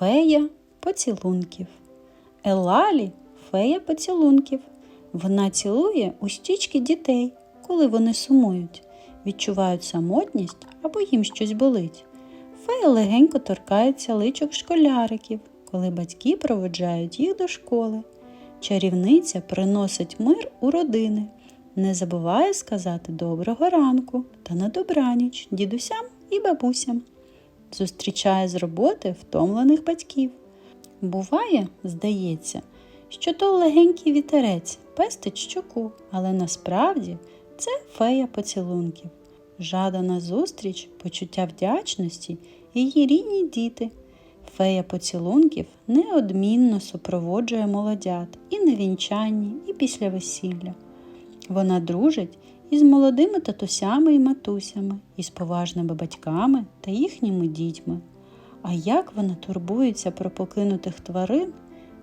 Фея поцілунків. Елалі фея поцілунків. Вона цілує у щічки дітей, коли вони сумують, відчувають самотність або їм щось болить. Фея легенько торкається личок школяриків, коли батьки проводжають їх до школи. Чарівниця приносить мир у родини, не забуває сказати доброго ранку та на добраніч дідусям і бабусям. Зустрічає з роботи втомлених батьків. Буває, здається, що то легенький вітерець пестить щоку, але насправді це фея поцілунків. Жадана зустріч, почуття вдячності її рідні діти. Фея поцілунків неодмінно супроводжує молодят і на вінчанні, і після весілля. Вона дружить із молодими татусями і матусями, із поважними батьками та їхніми дітьми. А як вона турбується про покинутих тварин,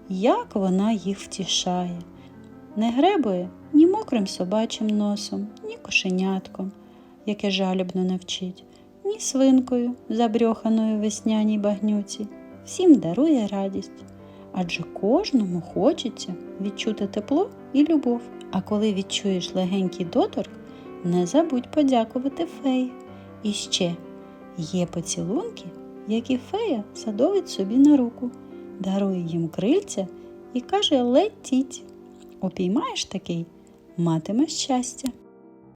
як вона їх втішає. Не гребує ні мокрим собачим носом, ні кошенятком, яке жалібно навчить, ні свинкою, забрьоханою весняній багнюці. Всім дарує радість. Адже кожному хочеться відчути тепло і любов. А коли відчуєш легенький доторк, не забудь подякувати феї. І ще є поцілунки, які фея садовить собі на руку, дарує їм крильця і каже летіть. Упіймаєш такий, матимеш щастя.